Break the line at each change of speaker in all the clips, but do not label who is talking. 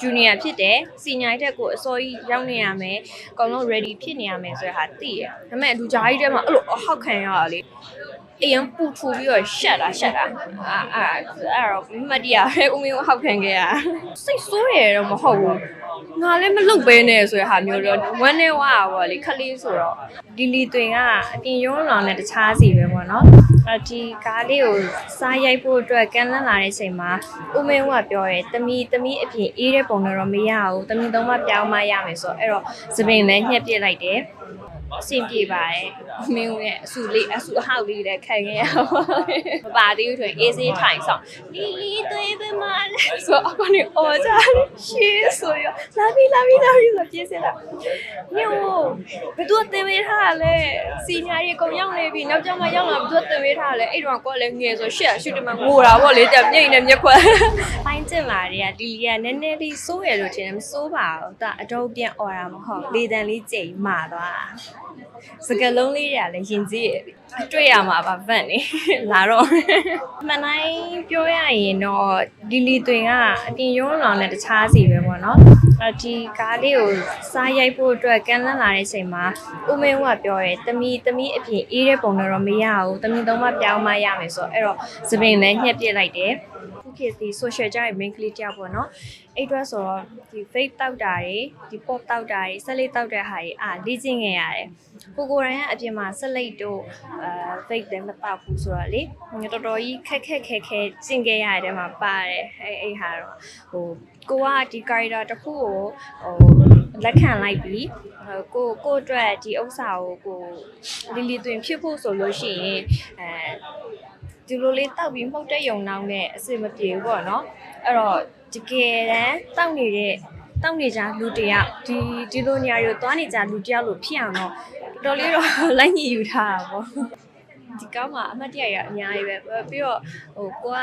junior ဖြစ်တယ်စီနီယာတက်ကိုအစောကြီးရောက်နေရမယ်အကောင်လုံး ready ဖြစ်နေရမယ်ဆိုတဲ့ဟာသိရဒါပေမဲ့လူကြားကြီးထဲမှာအဲ့လိုအဟောက်ခံရတာလေ အရင်ပူထူပြီးတော့ရှက်တာရှက်တာအာအာအဲ့တော့မတ်တရားပဲဦးမင်းကိုဟောက်ခံခဲ့ရစိတ်ဆိုးရတော့မဟုတ်ဘူးငါလည်းမလုပ်ပဲနဲ့ဆိုတဲ့ဟာမျိုးတော့ဝမ်းနေဝါပါလေခလေးဆိုတော့ဒီလီတွင်ကအပြင်ရုံးလောင်နဲ့တခြားစီပဲပေါ့နော်အဲဒီကားလေးကိုစားရိုက်ဖို့အတွက်ကန်းလန်းလာတဲ့အချိန်မှာဦးမင်းကပြောရဲတမီတမီအပြင်အေးတဲ့ပုံတော့မရဘူးတမီသုံးမပြောင်းမရမယ်ဆိုတော့အဲ့တော့သပင်လည်းညှက်ပစ်လိုက်တယ်အဆင်ပြေပါတယ် မင်းရဲ့အဆူလေးအဆူအဟောက်လေးလည်းခံခဲ့ရပါတယ်မပါသေးဘူးဆိုရင်အေးစေးထိုင်ဆောင်လီလီသွေးသွေးမလဲဆိုတော့အခုနေအော်ကြရှေးဆိုရလာပြီလာပြီလာပြီဆိုပြေးစလာညို့ဘယ်သူတင်ပေးထားလဲစီညာရီအကုန်ရောက်နေပြီနောက်ကျောင်းမှရောက်လာဘယ်သူတင်ပေးထားလဲအဲ့တော့ကိုကလည်းငယ်ဆိုရှက်ရှူတမငိုတာပေါ့လေတက်မြိတ်နေမြက်ခွက်ပိုင်း ကျင်လာတွေကဒီလီကနည်းနည်းလေးစိုးရလို့ထင်တယ်မစိုးပါဘူးဒါအတော့ပြန်អော်တာမဟုတ်လေတန်လေးကြိမ်မာသွားစကလုံးလေးတွေကလည်းရင်ကြီးရပြီတွေ့ရမှာပါဗတ်နေလာတော့မှန်တိုင်းပြောရရင်တော့ဒီလီတွင်ကအပြင်ရုံးလောင်နဲ့တခြားစီပဲပေါ့နော်အဲဒီကားလေးကိုစားရိုက်ဖို့အတွက်ကန်းလန်းလာတဲ့အချိန်မှာဦးမင်းကပြောရဲတမီတမီအပြင်အေးတဲ့ပုံတော့မရဘူးတမီသုံးမပြောင်းမရမယ်ဆိုတော့အဲ့တော့သပင်လည်းညှက်ပစ်လိုက်တယ် ခုခေတ်ဒီ social ကြိုင် main ကလေးတယောက်ပေါ့နော်အဲ့အတွက်ဆိုတော့ဒီ vape တောက်တာတွေဒီ pop တောက်တာတွေဆက်လေးတောက်တဲ့ဟာတွေအာလေ့ကျင့်ခဲ့ရတယ်ကိုကိုရိုင်းကအပြင်မှာဆက်လိတ်တို့အာ vape လည်းမတောက်ဘူးဆိုတော့လေတော်တော်ကြီးခက်ခက်ခဲခဲကျင့်ခဲ့ရတဲ့မှာပါတယ်အဲ့အဲ့ဟာတော့ဟိုကိုကဒီ character တစ်ခုကိုဟိုလက်ခံလိုက်ပြီးဟိုကိုကိုအတွက်ဒီဥစ္စာကိုကိုလီလီတွင်ဖြစ်ဖို့ဆိုလို့ရှိရင်အဲ ဒီလိုလေးတောက်ပြီးမှုတ်တဲ့ယုံနောက်နဲ့အစင်မပြေဘူးပေါ့နော်အဲ့တော့တကယ်တမ်းတောက်နေတဲ့တောက်နေကြလူတယောက်ဒီဒီလိုနေရာတွေကိုသွားနေကြလူတယောက်လို့ဖြစ်အောင်တော့တော်တော်လေးတော့လိုက်ညှိယူထားတာပေါ့ဒီကောင်းမှာအမှတ်တရရအများကြီးပဲပြီးတော့ဟိုကိုက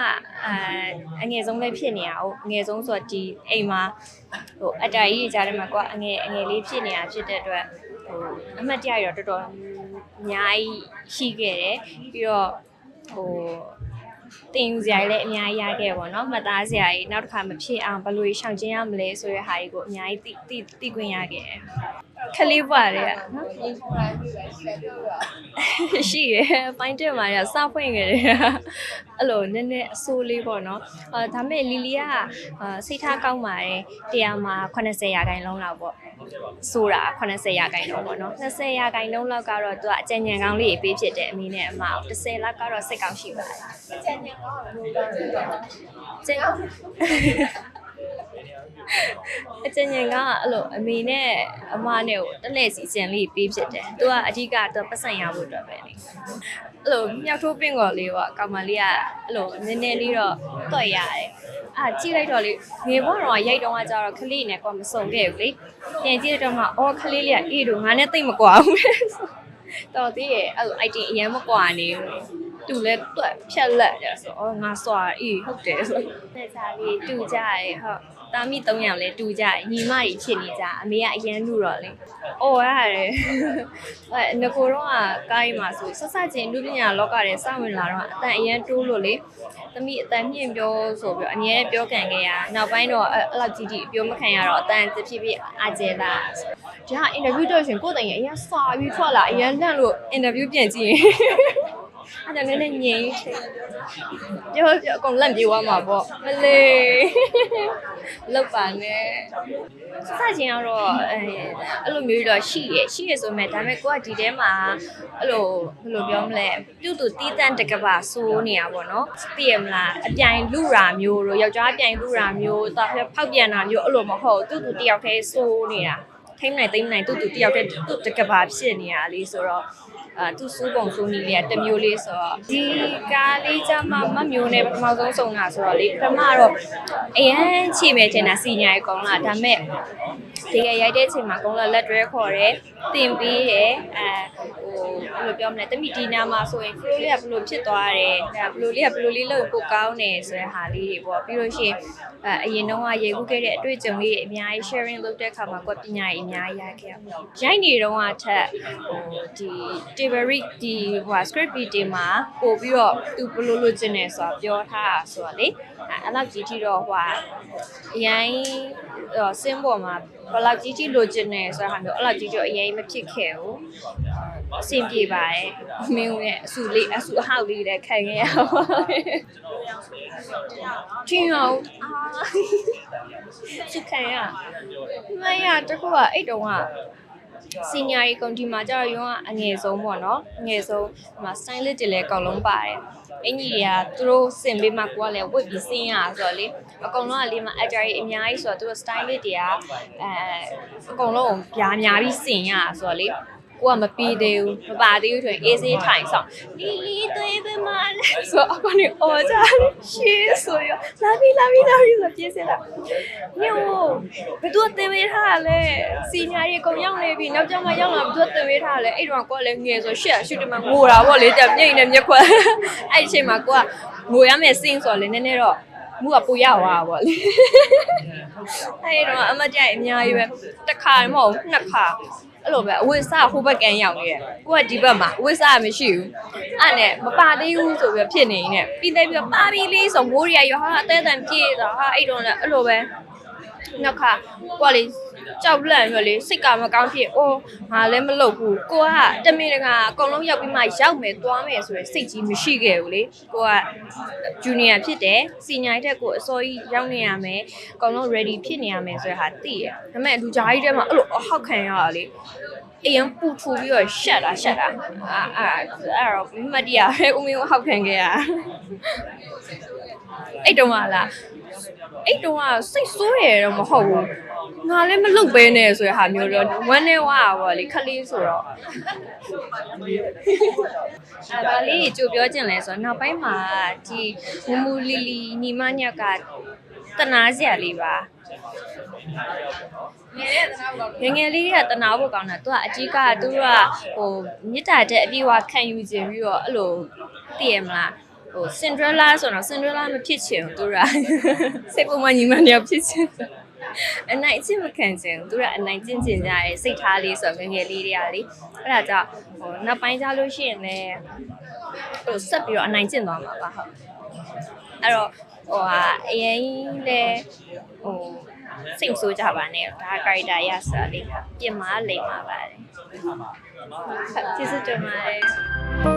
အာအငယ်ဆုံးလေးဖြစ်နေတာဟိုအငယ်ဆုံးဆိုတော့ဒီအိမ်မှာဟိုအတားကြီးကြားထဲမှာကိုကအငယ်အငယ်လေးဖြစ်နေတာဖြစ်တဲ့အတွက်ဟိုအမှတ်တရရတော်တော်အများကြီးရှိခဲ့တယ်ပြီးတော့ ဟိုတင်ယူစရာတွေလည်းအများကြီးရခဲ့ပါတော့မှတ်သားစရာကြီးနောက်တစ်ခါမဖြစ်အောင်ဘယ်လိုရှောင်ကျဉ်ရမလဲဆိုတဲ့ဟာကြီးကိုအများကြီးသိသိသိခွင့်ရခဲ့တယ် ခလေးပါလေနော်ရှိရပိုင်းတက်มาရစဖွင့်ခဲ့တယ်အဲ့လိုနည်းနည်းအဆိုးလေးပေါ့နော်အာဒါမဲ့လီလီကအာစိတ်ထားကောင်းပါတယ်တရားမှာ80ရာခိုင်နှုန်းလောက်ပေါ့ဆိုတာ80ရာခိုင်နှုန်းပေါ့နော်20ရာခိုင်နှုန်းလောက်ကတော့သူကအကြံဉာဏ်ကောင်းလေးပေးဖြစ်တယ်အမေနဲ့အမအောင်10လောက်ကတော့စိတ်ကောင်းရှိပါတယ်အကြံဉာဏ်ကောင်းကျန် အကျဉ်းဉာဏ်ကအဲ့လိုအမေနဲ့အမနဲ့ကိုတက်လက်စီအကျဉ်လေးပေးဖြစ်တယ်။သူကအဓိကတော့ပတ်စံရဖို့အတွက်ပဲလေ။အဲ့လိုမြောက်ထိုးပင့်ကော်လေးကကောင်မလေးကအဲ့လိုနည်းနည်းလေးတော့တွက်ရတယ်။အာကြည့်လိုက်တော့လေငယ်ဘွားတော့ရိုက်တော့ကကြတော့ခလေးနဲ့ကွာမစုံခဲ့ဘူးလေ။ပြန်ကြည့်တော့မှအော်ခလေးလေးကအေးတို့ငါနဲ့တိတ်မကွာဘူး။တော်သေးရဲ့အဲ့လို item အရင်မကွာနေဘူး။တူလဲတွက်ဖြက်လက်တယ်ဆိုတော့ငါစွာအေးဟုတ်တယ်ဆိုတဲ့ချာလေးတူကြရဲဟုတ် တာမိ၃ယောက်လဲတူကြရဲညီမကြီးဖြစ်နေကြအမေကအရန်လူတော့လေအော်ရတယ်အဲငကိုတော့ကကားရီမှာဆိုဆက်ဆက်ချင်းလူပညာလောကထဲစဝင်လာတော့အတန်အရန်တိုးလို့လေသမီးအတန်မြင့်ပြောဆိုပြီးအမြဲပြောခံခဲ့ရနောက်ပိုင်းတော့အဲ့လောက်ကြီးကြီးပြောမခံရတော့အတန်တဖြည်းဖြည်းအာကျဲလာဒါအင်တာဗျူးတော့ရှင်ကိုယ်တိုင်ရအရင်စာပြီးထွက်လာအရင်လန့်လို့အင်တာဗျူးပြန်ကြည့်ရင် အဲ့ဒါလည်းလည်းငြိမ်ပြောပြောအကုန်လက်ပြေးသွားမှာပေါ့မလေးလောက်ပါနဲ့စစချင်းကတော့အဲအဲ့လိုမျိုးတော့ရှိရရှိရဆိုမဲ့ဒါပေမဲ့ကိုကဒီထဲမှာအဲ့လိုဘယ်လိုပြောမလဲပြုတ်တူတီးတန့်တကပါစိုးနေရပါတော့သိရမလားအပြိုင်လူရာမျိုးတို့ယောက်ျားအပြိုင်လူရာမျိုးတော့ဖောက်ပြန်တာမျိုးအဲ့လိုမဟုတ်တူတူတယောက်တည်းစိုးနေတာထိမ့်နိုင်သိမ့်နိုင်တူတူတယောက်တည်းတူတကပါဖြစ်နေရလေးဆိုတော့ အာသူစူးပုံစူးနီလေးကတစ်မျိုးလေးဆိုတော့ဒီကားလေးကြမှာမမျိုးနဲ့ပထမဆုံးစုံတာဆိုတော့လေပထမတော့အရန်ချေမယ်ထင်တာစီညာရေကောင်းလာဒါမဲ့ တကယ်ရိုက်တဲ့အချိန်မှာကောင်းလာလက်တွဲခေါ်တယ်တင်ပြီးတယ်အဲဟိုဘယ်လိုပြောမလဲတမိဒီနာမှာဆိုရင် flow လေးကဘယ်လိုဖြစ်သွားတယ်ဒါဘယ်လိုလေးကဘယ်လိုလေးလို့ကိုကောင်းတယ်ဆိုတဲ့ဟာလေးတွေပေါ့ပြီးလို့ရှိရင်အဲအရင်တော့ကရေကူးခဲ့တဲ့အတွေ့အကြုံလေးတွေအများကြီး sharing လုပ်တဲ့အခါမှာကွက်ပညာရေးအများကြီးရခဲ့ရပါရိုက်နေတော့ကထက်ဟိုဒီ Tiberi ဒီဟို script reading မှာပို့ပြီးတော့သူဘယ်လိုလုပ်ချင်တယ်ဆိုတာပြောထားတာဆိုတော့လေအဲအဲ့လောက်ကြီးထိတော့ဟိုအရင်အော်စင်းပေါ်မှာ ဘယ်လောက်ကြီးကြီးလိုချင်နေဆိုတဲ့ဟာမျိုးအဲ့လောက်ကြီးကြီးအရင်မဖြစ်ခဲ့ဘူးအဆင်ပြေပါတယ်မင်းရဲ့အဆူလေးအဆူအဟောက်လေးလည်းခံခဲ့ရပါတယ်ကျင်းအောင်အာစုခံရမရတခုကအဲ့တုန်းက စီနီယာကြီးကုန်ဒီမှာကျတော့ရုံးကအငယ်ဆုံးပေါ့နော်အငယ်ဆုံးဒီမှာ stylist တွေလည်းအကုန်လုံးပါတယ်အင်ကြီးတွေကသူတို့စင်ပေးမှကိုကလည်းဝတ်ပြီးစင်းရဆိုတော့လေအကုန်လုံးကလေးမှာ actor တွေအများကြီးဆိုတော့သူတို့ stylist တွေကအဲအကုန်လုံးပြားများပြီးစင်ရဆိုတော့လေ ကိုကမပြီးသေးဘူးမပါသေးဘူးဆိုရင်အေးစေးထိုင်ဆောင်လီလီသွေးသွေးမလဲဆိုတော့အကောင်တွေအော်ကြတယ်ရှေးဆိုရလာပြီလာပြီလာပြီဆိုပြေးစလာညို့ဘယ်သူကတင်ပေးထားလဲစီညာကြီးကုန်ရောက်နေပြီနောက်ကျောင်းမှာရောက်လာဘယ်သူကတင်ပေးထားလဲအဲ့တော့ကိုကလည်းငယ်ဆိုရှက်ရှူတယ်မှာငိုတာပေါ့လေတက်မြိတ်နဲ့မြက်ခွက်အဲ့ဒီအချိန်မှာကိုကငိုရမယ်စင်းဆိုတော့လေနည်းနည်းတော့မူကပူရသွားပါပေါ့လေအဲ့တော့အမကြိုက်အများကြီးပဲတစ်ခါမဟုတ်ဘူးနှစ်ခါ အဲ့လိုပဲအဝိစားဟိုဘက်ကန်ရောက်နေတယ်ကိုကဒီဘက်မှာအဝိစားမရှိဘူးအဲ့နဲ့မပါသေးဘူးဆိုပြီးဖြစ်နေနေပြီးသေးပြီးပါပြီလေးဆိုမိုးရီရရောဟာအသေးအံပြေးတော့ဟာအဲ့တော့လည်းအဲ့လိုပဲနောက်ခါကိုကလေ ကြောက်လန့်ပြီးလေစိတ်ကမကောင်းဖြစ်အိုးငါလည်းမလုပ်ဘူးကိုကတမင်တကာအကုန်လုံးရောက်ပြီးမှရောက်မယ်သွားမယ်ဆိုရယ်စိတ်ကြီးမရှိခဲ့ဘူးလေကိုကဂျူနီယာဖြစ်တယ်စီနီယာတက်ကိုအစောကြီးရောက်နေရမယ်အကုန်လုံး ready ဖြစ်နေရမယ်ဆိုတဲ့ဟာသိရဒါပေမဲ့လူကြားကြီးထဲမှာအဲ့လိုအဟောက်ခံရတာလေအရင်ပူထူပြီးတော့ရှက်တာရှက်တာအာအာအဲ့တော့မတ်တရားပဲဦးမင်းကိုဟောက်ခံခဲ့ရ အဲ့တုန်းကလားအဲ့တုန်းကစိတ်ဆိုးရတော့မဟုတ်ဘူးငါလည်းမလုပ်ပဲနဲ့ဆိုတဲ့ဟာမျိုးတော့ဝမ်းနေဝါပေါ့လေခလေးဆိုတော့အဲ့ဒါလေးကြိုပြောချင်လဲဆိုတော့နောက်ပိုင်းမှာဒီမူမူလီလီညီမညက်ကတနာစရာလေးပါငယ်ငယ်လေးကတနာဖို့ကောင်းတာသူကအကြီးကသူကဟိုမြစ်တာတဲ့အပြေဝခံယူခြင်းပြီးတော့အဲ့လိုသိရမလား ဟိုစင်ဒရလာဆိုတော့စင်ဒရလာမဖြစ်ချင်ဘူးသူကစိတ်ပုံမှန်ညီမတယောက်ဖြစ်ချင်တယ်အနိုင်ချင်းမခံချင်ဘူးသူကအနိုင်ကျင့်ကျင်ကြရဲ့စိတ်ထားလေးဆိုတော့ငယ်ငယ်လေးတွေကလေအဲ့ဒါကြောင့်ဟိုနောက်ပိုင်းကြလို့ရှိရင်လည်းဟိုဆက်ပြီးတော့အနိုင်ကျင့်သွားမှာပါဟုတ်အဲ့တော့ဟိုဟာအရင်လေဟိုစိတ်မဆိုးကြပါနဲ့ဒါ character ရစားလေးပြင်မာလိမ့်မှာပါတယ်ဟုတ်ကျေးဇူးတင်ပါတယ်